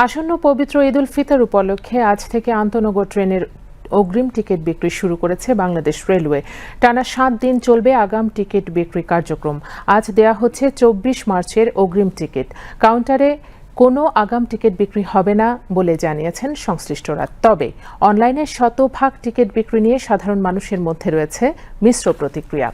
আসন্ন পবিত্র ঈদ উল ফিতর উপলক্ষে আজ থেকে আন্তনগর ট্রেনের অগ্রিম টিকিট বিক্রি শুরু করেছে বাংলাদেশ রেলওয়ে। টানা সাত দিন চলবে আগাম টিকিট বিক্রি কার্যক্রম। আজ দেয়া হচ্ছে চব্বিশ মার্চের অগ্রিম টিকিট। কাউন্টারে কোনো আগাম টিকিট বিক্রি হবে না বলে জানিয়েছেন সংশ্লিষ্টরা। তবে অনলাইনে শতভাগ টিকিট বিক্রি নিয়ে সাধারণ মানুষের মধ্যে রয়েছে মিশ্র প্রতিক্রিয়া।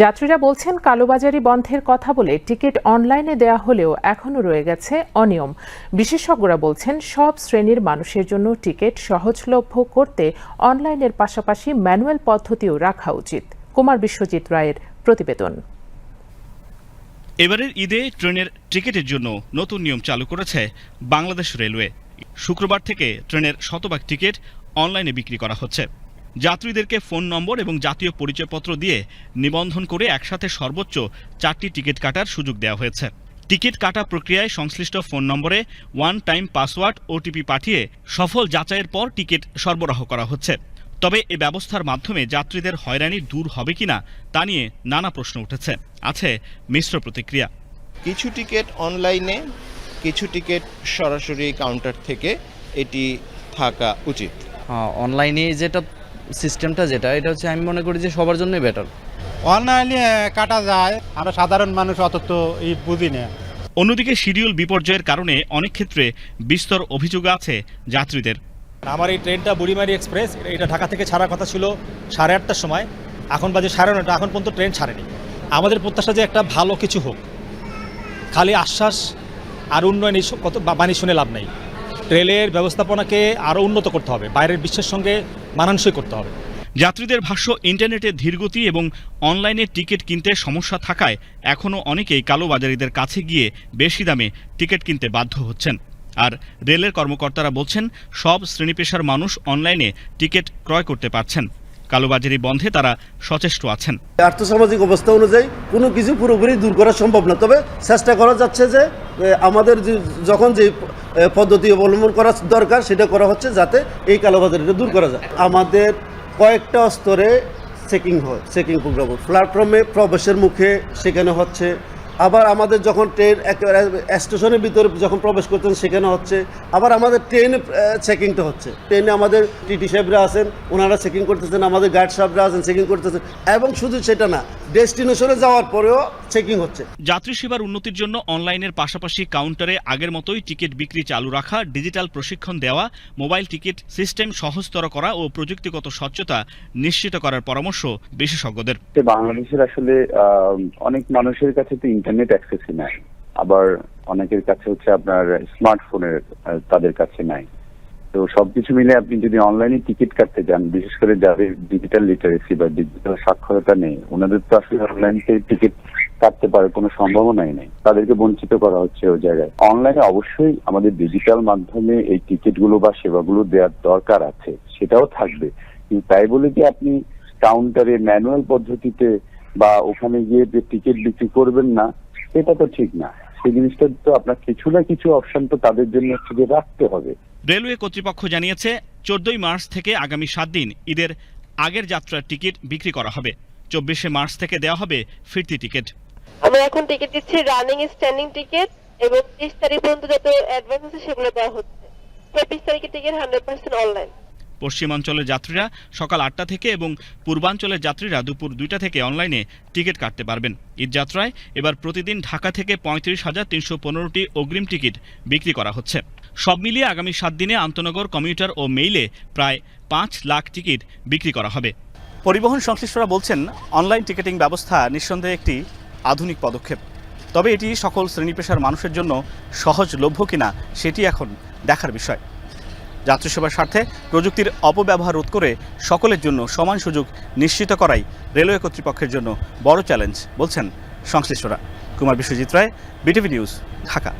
যাত্রীরা বলছেন, কালোবাজারি বন্ধের কথা বলে টিকিট অনলাইনে দেয়া হলেও এখনও রয়ে গেছে অনিয়ম। বিশেষজ্ঞরা বলছেন, সব শ্রেণির মানুষের জন্য টিকিট সহজলভ্য করতে অনলাইনের পাশাপাশি ম্যানুয়াল পদ্ধতিও রাখা উচিত। কুমার বিশ্বজিৎ রায়ের প্রতিবেদন। এবারের ঈদে ট্রেনের টিকিটের জন্য নতুন নিয়ম চালু করেছে বাংলাদেশ রেলওয়ে। শুক্রবার থেকে ট্রেনের শতভাগ টিকিট অনলাইনে বিক্রি করা হচ্ছে। যাত্রীদেরকে ফোন নম্বর এবং জাতীয় পরিচয়পত্র দিয়ে নিবন্ধন করে একসাথে সর্বোচ্চ চারটি টিকিট কাটার সুযোগ দেওয়া হয়েছে। টিকিট কাটা প্রক্রিয়ায় সংশ্লিষ্ট ফোন নম্বরে ওয়ান টাইম পাসওয়ার্ড, ওটিপি পাঠিয়ে সফল যাচাইয়ের পর টিকিট সরবরাহ করা হচ্ছে। তবে এ ব্যবস্থার মাধ্যমে যাত্রীদের হয়রানি দূর হবে কিনা তা নিয়ে নানা প্রশ্ন উঠেছে। আছে মিশ্র প্রতিক্রিয়া। কিছু টিকিট অনলাইনে কিছু টিকিট সরাসরি কাউন্টার থেকে এটি থাকা উচিত। অনলাইনে যেটা সিস্টেমটা যেটা এটা হচ্ছে আমি মনে করি যে সবার জন্যই বেটার অনলাইনে কাটা যায় আমরা সাধারণ মানুষ অত তো এই বুঝি না। অন্যদিকে শিডিউল বিপর্যয়ের কারণে অনেক ক্ষেত্রে বিস্তর অভিযোগ আছে যাত্রীদের। আমার এই ট্রেনটা বুড়িমারি এক্সপ্রেস, এটা ঢাকা থেকে ছাড়ার কথা ছিল সাড়ে আটটার সময়। এখন বাজে সাড়ে নটা এখন পর্যন্ত ট্রেন ছাড়েনি। আমাদের প্রত্যাশা যে একটা ভালো কিছু হোক। খালি আশ্বাস আর উন্নয়ন এইসব কত বাণী শুনে লাভ নেই। রেলের ব্যবস্থাপনাকে আরও উন্নত করতে হবে, বাইরের বিশ্বের সঙ্গে মানানসই করতে হবে। যাত্রীদের ভাষ্য, ইন্টারনেটে ধীরগতি এবং অনলাইনে টিকিট কিনতে সমস্যা থাকায় এখনও অনেকেই কালোবাজারিদের কাছে গিয়ে বেশি দামে টিকিট কিনতে বাধ্য হচ্ছেন। আর রেলের কর্মকর্তারা বলছেন, সব শ্রেণি পেশার মানুষ অনলাইনে টিকিট ক্রয় করতে পারছেন। কালোবাজারি বন্ধে তারা সচেষ্ট আছেন। আর্থসামাজিক অবস্থা অনুযায়ী কোনো কিছু পুরোপুরি দূর করা সম্ভব না। তবে চেষ্টা করা যাচ্ছে যে আমাদের যখন যে পদ্ধতি অবলম্বন করা দরকার, সেটা করা হচ্ছে যাতে এই কালোবাজারিটা দূর করা যায়। আমাদের কয়েকটা স্তরে চেকিং হয়, চেকিং প্রোগ্রাম প্ল্যাটফর্মে প্রবেশের মুখে সেখানে হচ্ছে আবার আমাদের যখন ট্রেন একেবারে স্টেশনের ভিতরে যখন প্রবেশ করতেন, সেখানে হচ্ছে, আবার আমাদের ট্রেন চেকিংটা হচ্ছে। ট্রেনে আমাদের টিটি সাহেবরা আছেন, ওনারা চেকিং করতেছেন, আমাদের গার্ড সাহেবরা আছেন, চেকিং করতেছেন, এবং শুধু সেটা না, ডেস্টিনেশনে যাওয়ার পরেও চেকিং হচ্ছে। যাত্রী সেবার উন্নতির জন্য অনলাইনের পাশাপাশি কাউন্টারে আগের মতোই টিকিট বিক্রি চালু রাখা ডিজিটাল প্রশিক্ষণ দেওয়া মোবাইল টিকিট সিস্টেম সহজতর করা ও প্রযুক্তিগত স্বচ্ছতা নিশ্চিত করার পরামর্শ বিশেষজ্ঞদের। বাংলাদেশের আসলে আহ, অনেক মানুষের কাছে তো ইন্টারনেট অ্যাক্সেসই নাই। আবার অনেকের কাছে হচ্ছে আপনার স্মার্টফোনের তাদের কাছে নাই। তো সবকিছু মিলে আপনি যদি অনলাইনে টিকিট কাটতে যান বিশেষ করে যাদের ডিজিটাল লিটারেসি বা ডিজিটাল সাক্ষরতা নেই ওনাদের তো আসলে অনলাইন টিকিট কাটতে পারার কোনো সম্ভাবনাই নেই। তাদেরকে বঞ্চিত করা হচ্ছে ওই জায়গায়। অনলাইনে অবশ্যই আমাদের ডিজিটাল মাধ্যমে এই টিকিটগুলো বা সেবাগুলো দেওয়ার দরকার আছে, সেটাও থাকবে। কিন্তু তাই বলে কি আপনি কাউন্টারে ম্যানুয়াল পদ্ধতিতে বা ওখানে গিয়ে যে টিকিট বিক্রি করবেন না এটা তো ঠিক না। সেই জিনিসটা তো আপনার কিছু না কিছু অপশন তো তাদের জন্য যে রাখতে হবে। রেলওয়ে কর্তৃপক্ষ জানিয়েছে, চোদ্দই মার্চ থেকে আগামী সাত দিন ঈদের আগের যাত্রার টিকিট বিক্রি করা হবে। চব্বিশে মার্চ থেকে দেওয়া হবে ফিরতি টিকিট আমরা এখন টিকিট দিচ্ছি রানিং স্ট্যান্ডিং টিকিট এবং তিরিশ তারিখ পর্যন্ত যত অ্যাডভান্স আছে সেগুলো দেওয়া হচ্ছে। চব্বিশ তারিখের টিকিট হান্ড্রেড পার্সেন্ট অনলাইন পশ্চিমাঞ্চলের যাত্রীরা সকাল আটটা থেকে এবং পূর্বাঞ্চলের যাত্রীরা দুপুর দুইটা থেকে অনলাইনে টিকিট কাটতে পারবেন। ঈদ যাত্রায় এবার প্রতিদিন ঢাকা থেকে পঁয়ত্রিশ হাজার তিনশো পনেরোটি অগ্রিম টিকিট বিক্রি করা হচ্ছে। সব মিলিয়ে আগামী সাত দিনে আন্তনগর কমিউটার ও মেইলে প্রায় পাঁচ লাখ টিকিট বিক্রি করা হবে। পরিবহন সংশ্লিষ্টরা বলছেন অনলাইন টিকিটিং ব্যবস্থা নিঃসন্দেহে একটি আধুনিক পদক্ষেপ। তবে এটি সকল শ্রেণি পেশার মানুষের জন্য সহজলভ্য কিনা সেটি এখন দেখার বিষয়। যাত্রী সেবার স্বার্থে প্রযুক্তির অপব্যবহার রোধ করে সকলের জন্য সমান সুযোগ নিশ্চিত করাই রেলওয়ে কর্তৃপক্ষের জন্য বড় চ্যালেঞ্জ, বলছেন সংশ্লিষ্টরা। Kumar Biswajit Roy, BTV news, Dhaka.